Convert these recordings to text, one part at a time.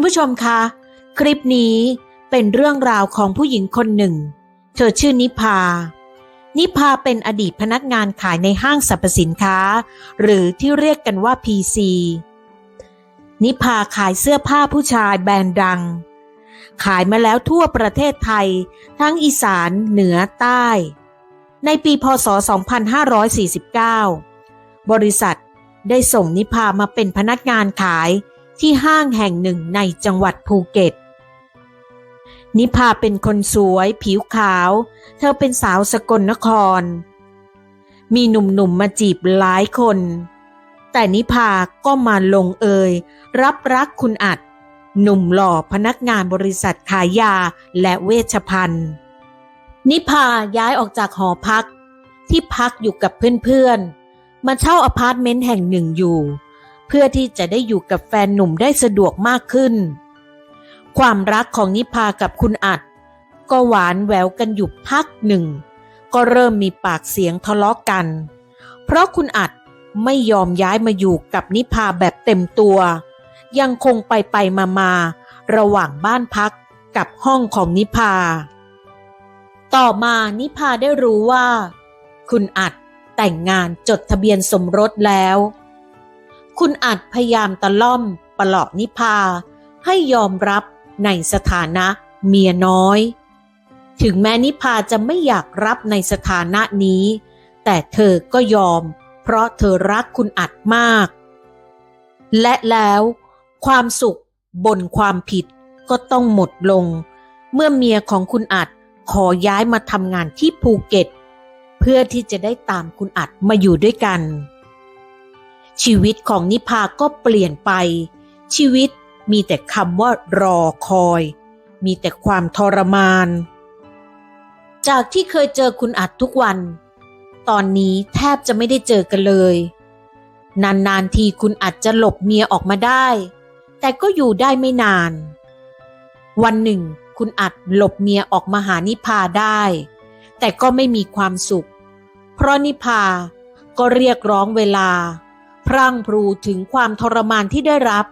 คุณผู้ชมคะ คลิปนี้เป็นเรื่องราวของผู้หญิงคนหนึ่ง เธอชื่อนิพา นิพาเป็นอดีตพนักงานขายในห้างสรรพสินค้า หรือที่เรียกกันว่า PC นิพาขายเสื้อผ้าผู้ชายแบรนด์ดัง ขายมาแล้วทั่วประเทศไทย ทั้งอีสานเหนือใต้ ในปีพศ 2549 บริษัทได้ส่งนิพามาเป็นพนักงานขาย ที่ห้างแห่งหนึ่งในจังหวัดภูเก็ต นิพาเป็นคนสวยผิวขาว เธอเป็นสาวสกลนคร มีหนุ่มๆมาจีบหลายคน แต่นิพาก็มาลงเอยรับรักคุณอัด หนุ่มหล่อพนักงานบริษัทขายยาและเวชภัณฑ์ นิพาย้ายออกจากหอพักที่พักอยู่กับเพื่อนๆ มาเช่าอพาร์ตเมนต์แห่งหนึ่งอยู่ เพื่อที่จะได้อยู่กับแฟนหนุ่มได้สะดวกมากขึ้น ความรักของนิพากับคุณอัด ก็หวานแหววกันอยู่พักหนึ่ง ก็เริ่มมีปากเสียงทะเลาะกัน เพราะคุณอัดไม่ยอมย้ายมาอยู่กับนิพาแบบเต็มตัว ยังคงไปไปมามาระหว่างบ้านพักกับห้องของนิพา ต่อมานิพาได้รู้ว่า คุณอัดแต่งงานจดทะเบียนสมรสแล้ว คุณอัดพยายามตะล่อมปลอบนิพา ให้ยอมรับในสถานะเมียน้อย ถึงแม้นิพาจะไม่อยากรับในสถานะนี้ แต่เธอก็ยอม เพราะเธอรักคุณอัดมาก และแล้วความสุขบนความผิดก็ต้องหมดลง เมื่อเมียของคุณอัดขอย้ายมาทำงานที่ภูเก็ต เพื่อที่จะได้ตามคุณอัดมาอยู่ด้วยกัน ชีวิตของนิพาก็เปลี่ยนไป ชีวิตมีแต่คำว่ารอคอย มีแต่ความทรมาน จากที่เคยเจอคุณอัดทุกวัน ตอนนี้แทบจะไม่ได้เจอกันเลย นานๆทีคุณอัดจะหลบเมียออกมาได้ แต่ก็อยู่ได้ไม่นาน วันหนึ่ง คุณอัดหลบเมียออกมาหานิพาได้ แต่ก็ไม่มีความสุข เพราะนิพาก็เรียกร้องเวลา พรั่งพรูถึงความทรมานที่ได้รับ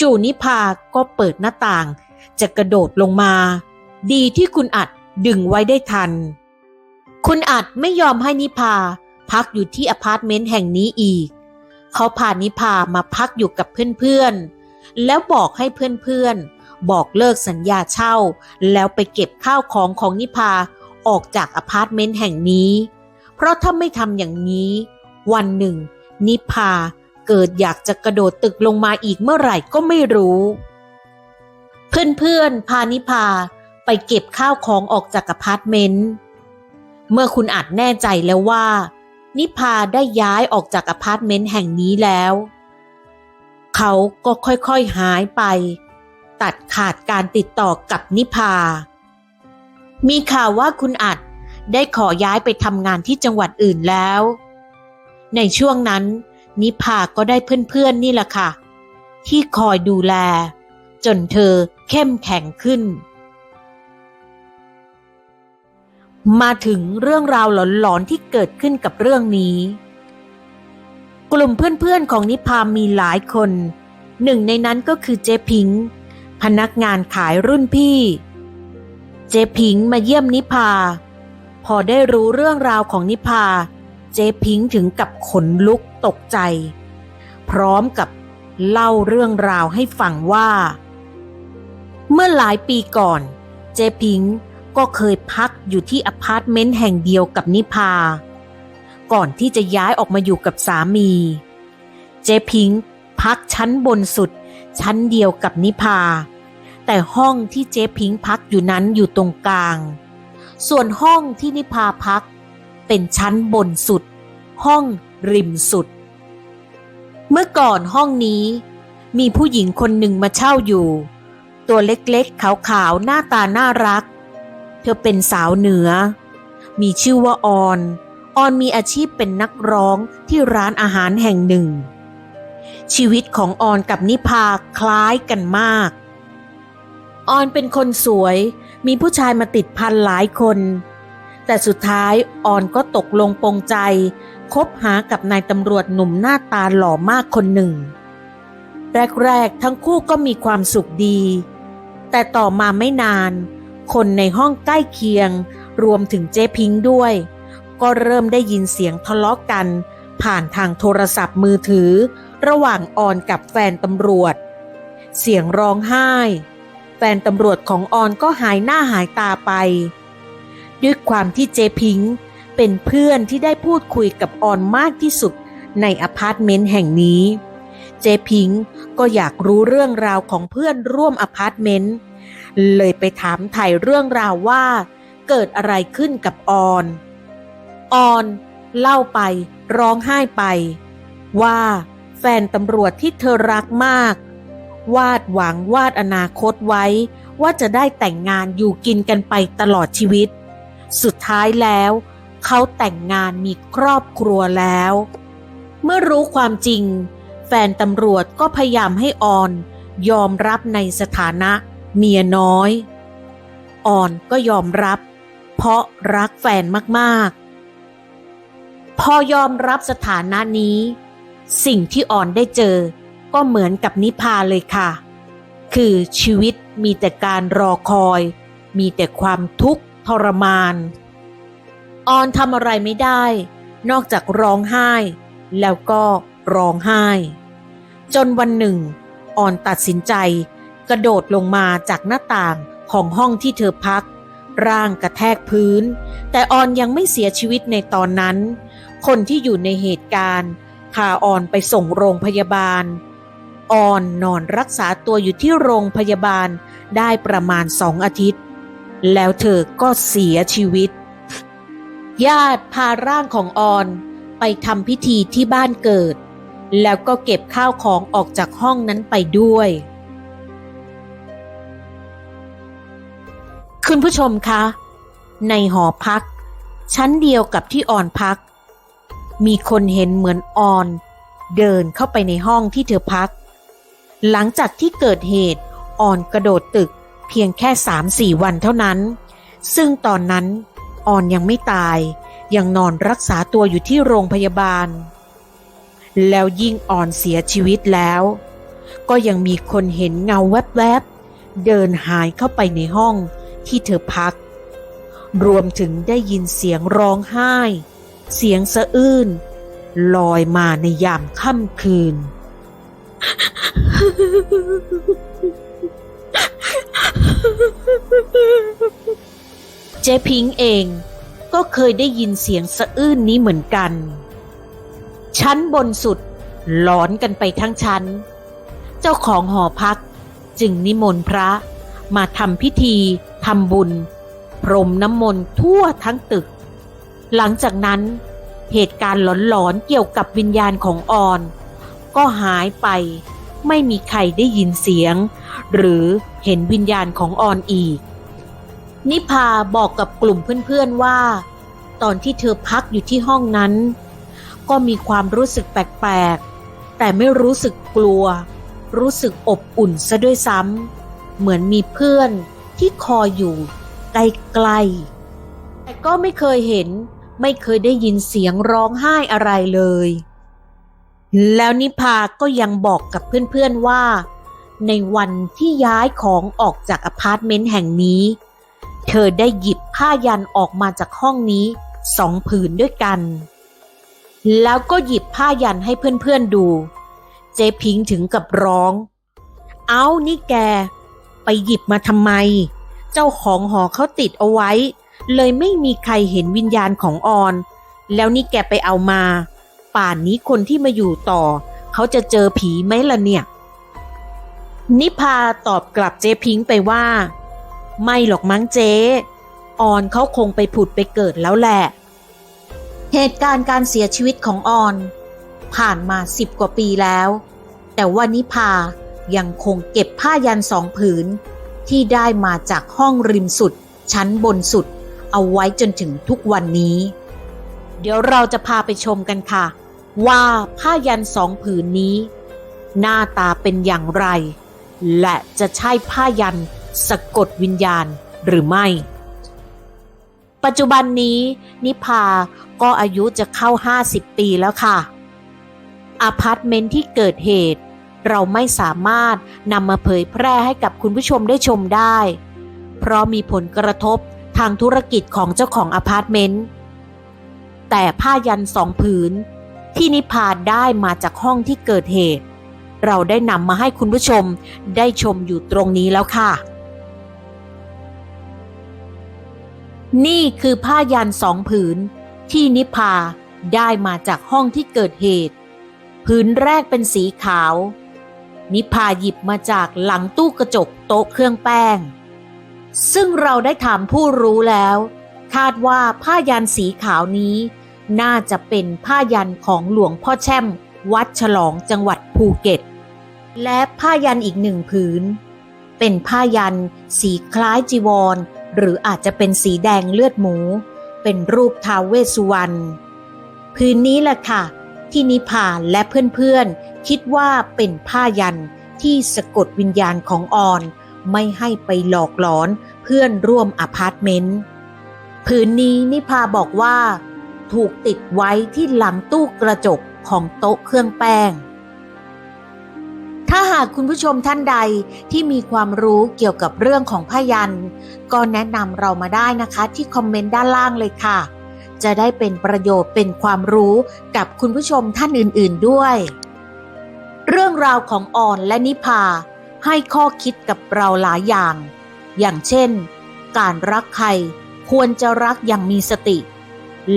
จู่ๆนิพาก็เปิดหน้าต่าง จะกระโดดลงมา ดีที่คุณอัดดึงไว้ได้ทัน คุณอัดไม่ยอมให้นิพาพักอยู่ที่อพาร์ตเมนต์แห่งนี้อีก เขาพานิพามาพักอยู่กับเพื่อนๆ แล้วบอกให้เพื่อนๆ บอกเลิกสัญญาเช่า แล้วไปเก็บข้าวของของนิพาออกจากอพาร์ตเมนต์แห่งนี้ เพราะถ้าไม่ทำอย่างนี้ วันหนึ่ง นิพาเกิดอยากจะกระโดดตึกลงมาอีกเมื่อไหร่ก็ไม่รู้ เพื่อนๆพานิพาไปเก็บข้าวของออกจากอพาร์ตเมนต์ เมื่อคุณอาจแน่ใจแล้วว่า นิพาได้ย้ายออกจากอพาร์ตเมนต์แห่งนี้แล้ว เขาก็ค่อยๆหายไป ตัดขาดการติดต่อกับนิพา มีข่าวว่าคุณอัดได้ขอย้ายไปทำงานที่จังหวัดอื่นแล้ว ในช่วงนั้น นิพาก็ได้เพื่อนๆนี่แหละค่ะ ที่คอยดูแล จนเธอเข้มแข็งขึ้น มาถึงเรื่องราวหลอนๆที่เกิดขึ้นกับเรื่องนี้ กลุ่มเพื่อนๆของนิพามีหลายคน หนึ่งในนั้นก็คือเจพิง พนักงานขายรุ่นพี่ เจพิงมาเยี่ยมนิพา พอได้รู้เรื่องราวของนิพา จพิงถึงกับขนลุกตกใจ พร้อมกับเล่าเรื่องราวให้ฟังว่า เมื่อหลายปีก่อน เจพิงก็เคยพักอยู่ที่อพาร์ตเมนต์แห่งเดียวกับนิพา ก่อนที่จะย้ายออกมาอยู่กับสามี เจพิงพักชั้นบนสุด ชั้นเดียวกับนิพา แต่ห้องที่เจพิงพักอยู่นั้นอยู่ตรงกลาง ส่วนห้องที่นิพาพักเป็นชั้นบนสุด ห้องริมสุด เมื่อก่อนห้องนี้ มีผู้หญิงคนหนึ่งมาเช่าอยู่ ตัวเล็กๆ ขาวๆ หน้าตาน่ารัก เธอเป็นสาวเหนือ มีชื่อว่าออน ออนมีอาชีพเป็นนักร้องที่ร้านอาหารแห่งหนึ่ง ชีวิตของออนกับนิพาคล้ายกันมาก ออนเป็นคนสวย มีผู้ชายมาติดพันหลายคนแต่สุดท้ายออนก็ตกลงปรงใจ คบหากับนายตำรวจหนุ่มหน้าตาหล่อมากคนหนึ่ง แรกๆ ทั้งคู่ก็มีความสุขดี แต่ต่อมาไม่นาน คนในห้องใกล้เคียง รวมถึงเจ๊พิงด้วย ก็เริ่มได้ยินเสียงทะเลาะกัน ผ่านทางโทรศัพท์มือถือ ระหว่างออนกับแฟนตำรวจ เสียงร้องไห้ แฟนตำรวจของออนก็หายหน้าหายตาไป ด้วยความที่เจพิงค์ เป็นเพื่อนที่ได้พูดคุยกับออนมากที่สุดในอพาร์ตเมนต์แห่งนี้ เจพิงก็อยากรู้เรื่องราวของเพื่อนร่วมอพาร์ตเมนต์เลยไปถามไถ่เรื่องราวว่า เกิดอะไรขึ้นกับออน ออนเล่าไปร้องไห้ไป ว่าแฟนตำรวจที่เธอรักมาก วาดหวังวาดอนาคตไว้ ว่าจะได้แต่งงานอยู่กินกันไปตลอดชีวิต สุดท้ายแล้ว เขาแต่งงานมีครอบครัวแล้ว เมื่อรู้ความจริง แฟนตำรวจก็พยายามให้ออน ยอมรับในสถานะเมียน้อย ออนก็ยอมรับ เพราะรักแฟนมากๆ พอยอมรับสถานะนี้ สิ่งที่ออนได้เจอ ก็เหมือนกับนิพาเลยค่ะ คือชีวิตมีแต่การรอคอย มีแต่ความทุกข์ทรมาน ออนทำอะไรไม่ได้ นอกจากร้องไห้ แล้วก็ร้องไห้ จนวันหนึ่ง ออนตัดสินใจ กระโดดลงมาจากหน้าต่างของห้องที่เธอพัก ร่างกระแทกพื้น แต่ออนยังไม่เสียชีวิตในตอนนั้น คนที่อยู่ในเหตุการณ์พาออนไปส่งโรงพยาบาล ออนนอนรักษาตัวอยู่ที่โรงพยาบาลได้ประมาณสองอาทิตย์ แล้วเธอก็เสียชีวิต ญาติพาร่างของออนไปทำพิธีที่บ้านเกิด แล้วก็เก็บข้าวของออกจากห้องนั้นไปด้วย คุณผู้ชมคะ ในหอพัก ชั้นเดียวกับที่ออนพัก มีคนเห็นเหมือนออน เดินเข้าไปในห้องที่เธอพัก หลังจากที่เกิดเหตุออนกระโดดตึกเพียงแค่สามสี่วันเท่านั้น ซึ่งตอนนั้น ออนยังไม่ตาย ยังนอนรักษาตัวอยู่ที่โรงพยาบาล แล้วยิ่งอ่อนเสียชีวิตแล้ว ก็ยังมีคนเห็นเงาแวบๆ เดินหายเข้าไปในห้องที่เธอพัก รวมถึงได้ยินเสียงร้องไห้ เสียงสะอื้นลอยมาในยามค่ำคืนเจ๊พิงเองก็เคยได้ยินเสียงสะอื้นนี้เหมือนกัน ชั้นบนสุดหลอนกันไปทั้งชั้น เจ้าของหอพักจึงนิมนต์พระมาทำพิธีทำบุญ พรมน้ำมนต์ทั่วทั้งตึก หลังจากนั้นเหตุการณ์หลอนๆเกี่ยวกับวิญญาณของออน ก็หายไปไม่มีใครได้ยินเสียง หรือเห็นวิญญาณของออนอีก นิพาบอกกับกลุ่มเพื่อนๆว่า ตอนที่เธอพักอยู่ที่ห้องนั้น ก็มีความรู้สึกแปลกๆ แต่ไม่รู้สึกกลัว รู้สึกอบอุ่นซะด้วยซ้ำเหมือนมีเพื่อนที่คอยอยู่ใกล้ๆแต่ก็ไม่เคยเห็นไม่เคยได้ยินเสียงร้องไห้อะไรเลย แล้วนิพาก็ยังบอกกับเพื่อนๆว่า ในวันที่ย้ายของออกจากอพาร์ตเมนต์แห่งนี้ เธอได้หยิบผ้ายันออกมาจากห้องนี้สองผืนด้วยกัน แล้วก็หยิบผ้ายันให้เพื่อนๆดู เจพิงถึงกับร้อง เอานี่แก ไปหยิบมาทำไม เจ้าของหอเขาติดเอาไว้ เลยไม่มีใครเห็นวิญญาณของออน แล้วนี่แกไปเอามา ป่านนี้คนที่มาอยู่ต่อ เขาจะเจอผีไหมล่ะเนี่ย นิพาตอบกลับเจพิงไปว่า ไม่หรอกมั้งเจ๊ออนเขาคงไปผุดไปเกิดแล้วแหละ เหตุการณ์การเสียชีวิตของออน ผ่านมาสิบกว่าปีแล้ว แต่ว่านิพายังคงเก็บผ้ายันสองผืน ที่ได้มาจากห้องริมสุด ชั้นบนสุด เอาไว้จนถึงทุกวันนี้ เดี๋ยวเราจะพาไปชมกันค่ะ ว่าผ้ายันสองผืนนี้ หน้าตาเป็นอย่างไร และจะใช่ผ้ายัน สะกดวิญญาณหรือไม่ ปัจจุบันนี้นิพาก็อายุจะเข้า 50 ปีแล้วค่ะอพาร์ตเมนต์ที่เกิดเหตุ เราไม่สามารถนำมาเผยแพร่ให้กับคุณผู้ชมได้ชมได้ เพราะมีผลกระทบทางธุรกิจของเจ้าของอพาร์ตเมนต์แต่ผ้ายันสองผืน ที่นิพาได้มาจากห้องที่เกิดเหตุ เราได้นำมาให้คุณผู้ชมได้ชมอยู่ตรงนี้แล้วค่ะ นี่คือผ้ายันสองผืน ที่นิพาได้มาจากห้องที่เกิดเหตุ ผืนแรกเป็นสีขาว นิพาหยิบมาจากหลังตู้กระจกโต๊ะเครื่องแป้ง ซึ่งเราได้ถามผู้รู้แล้ว คาดว่าผ้ายันสีขาวนี้ น่าจะเป็นผ้ายันของหลวงพ่อแช่ม วัดฉลองจังหวัดภูเก็ต และผ้ายันอีกหนึ่งผืน เป็นผ้ายันสีคล้ายจีวร หรืออาจจะเป็นสีแดงเลือดหมู เป็นรูปท้าวเวสสุวรรณพื้นนี้แหละค่ะ ที่นิพาและเพื่อนๆ คิดว่าเป็นผ้ายันที่สะกดวิญญาณของออน ไม่ให้ไปหลอกหลอนเพื่อนร่วมอพาร์ตเมนต์ผืนนี้นิพาบอกว่า ถูกติดไว้ที่หลังตู้กระจกของโต๊ะเครื่องแป้งาหากคุณผู้ชมท่านใดที่มีความรู้เกี่ยวกับเรื่องของผ้ายันก็แนะนำเรามาได้นะคะที่คอมเมนต์ด้านล่างเลยค่ะ จะได้เป็นประโยชน์เป็นความรู้กับคุณผู้ชมท่านอื่นๆด้วย เรื่องราวของอ่อนและนิพาให้ข้อคิดกับเราหลายอย่าง อย่างเช่น การรักใครควรจะรักอย่างมีสติ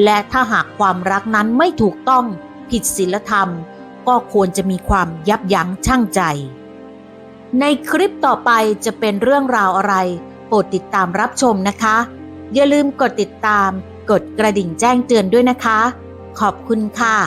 และถ้าหากความรักนั้นไม่ถูกต้องผิดศีลธรรม ก็ควรจะมีความยับยั้งชั่งใจ ในคลิปต่อไปจะเป็นเรื่องราวอะไร โปรดติดตามรับชมนะคะ อย่าลืมกดติดตาม กดกระดิ่งแจ้งเตือนด้วยนะคะ ขอบคุณค่ะ